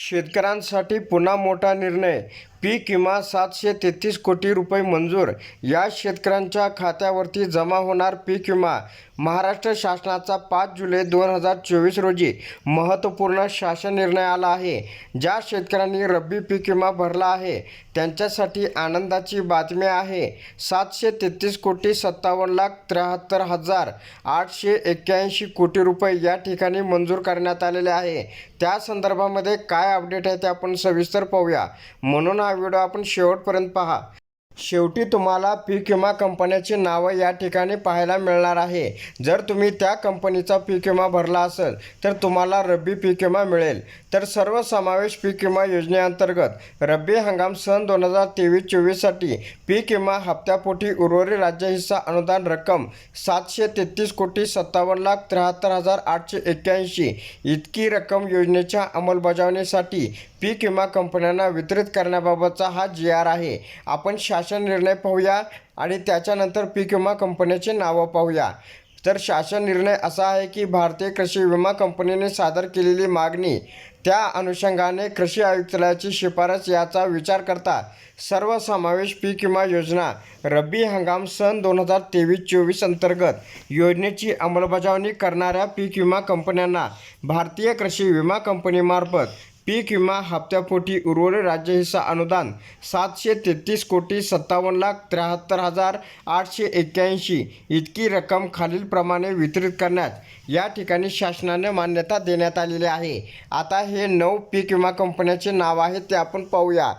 शेतकऱ्यांसाठी पुन्हा मोठा निर्णय पीक विमा सातशे तेहतीस कोटी रुपये मंजूर. या शेतकऱ्यांच्या खात्यावरती जमा होणार पीक विमा. महाराष्ट्र शासनाचा पाच जुलै दोन हजार चोवीस रोजी महत्त्वपूर्ण शासन निर्णय आला आहे. ज्या शेतकऱ्यांनी रब्बी पीक विमा भरला आहे त्यांच्यासाठी आनंदाची बातमी आहे. सातशे तेहतीस कोटी सत्तावन्न लाख त्र्याहत्तर हजार आठशे एक्क्याऐंशी कोटी रुपये या ठिकाणी मंजूर करण्यात आलेले आहे. त्या संदर्भामध्ये काय अपडेट आहे ते आपण सविस्तर पाहूया. म्हणून हा व्हिडिओ आपण शेवटपर्यंत पहा. शेवटी तुम्हाला पीक विमा कंपन्याची नावं या ठिकाणी पाहायला मिळणार आहे. जर तुम्ही त्या कंपनीचा पीक विमा भरला असेल तर तुम्हाला रब्बी पीक विमा मिळेल. तर सर्वसमावेश पीक विमा योजनेअंतर्गत रब्बी हंगाम सन दोन हजार तेवीस चोवीससाठी पीक विमा हप्त्यापोटी उर्वरित राज्य हिस्सा अनुदान रक्कम सातशे तेहतीस कोटी सत्तावन्न लाख त्र्याहत्तर हजार आठशे एक्क्याऐंशी इतकी रक्कम योजनेच्या अंमलबजावणीसाठी पीक विमा कंपन्यांना वितरित करण्याबाबतचा हा जी आर आहे. आपण शासन शासन निर्णय पाहूया आणि त्याच्यानंतर पीक विमा कंपन्याचे नावं पाहूया. तर शासन निर्णय असा आहे की भारतीय कृषी विमा कंपनीने सादर केलेली मागणी त्या अनुषंगाने कृषी आयुक्तालयाची शिफारस याचा विचार करता सर्वसमावेश पीक विमा योजना रब्बी हंगाम सन दोन हजार तेवीस चोवीस अंतर्गत योजनेची अंमलबजावणी करणाऱ्या पीक विमा कंपन्यांना भारतीय कृषी विमा कंपनीमार्फत पीक विमा हप्त्यापोटी उर्वरित राज्य हिस्सा अनुदान सातशे तेहतीस कोटी सत्तावन्न लाख त्र्याहत्तर हजार आठशे एक्क्याऐंशी इतकी रक्कम खालीलप्रमाणे वितरित करण्यात या ठिकाणी शासनाने मान्यता देण्यात आलेली आहे. आता हे नऊ पीक विमा कंपन्याचे नाव आहे ते आपण पाहूया.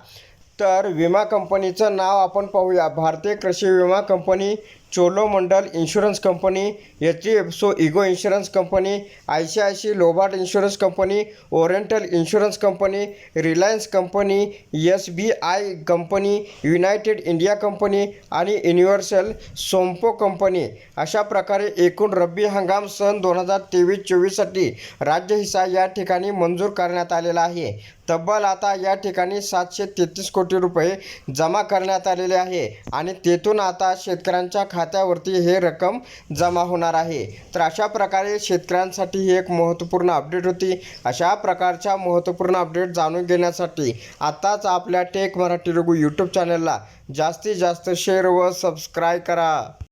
तर विमा कंपनीचं नाव आपण पाहूया. भारतीय कृषी विमा company Cholamandalam insurance company H D F C Ergo insurance company I C I C Lombard insurance company Oriental insurance company Reliance company S B I company United India company आणि युनिव्हर्सल सोम्पो कंपनी. अशा प्रकारे एकूण रब्बी हंगाम सन दोन हजार तेवीस चोवीससाठी राज्य हिस्सा या ठिकाणी मंजूर करण्यात आलेला आहे. तब्बल आता या ठिकाणी सातशे तेहतीस कोटी रुपये जमा करण्यात आलेले आहे आणि तेथून आता शेतकऱ्यांच्या खा खात्यावरती हे रक्कम जमा होणार आहे. तर अशा प्रकारे शेतकऱ्यांसाठी ही एक महत्त्वपूर्ण अपडेट होती. अशा प्रकारच्या महत्त्वपूर्ण अपडेट जाणून घेण्यासाठी आत्ताच आपल्या टेक मराठी रघु यूट्यूब चॅनलला जास्तीत जास्त शेअर व सबस्क्राईब करा.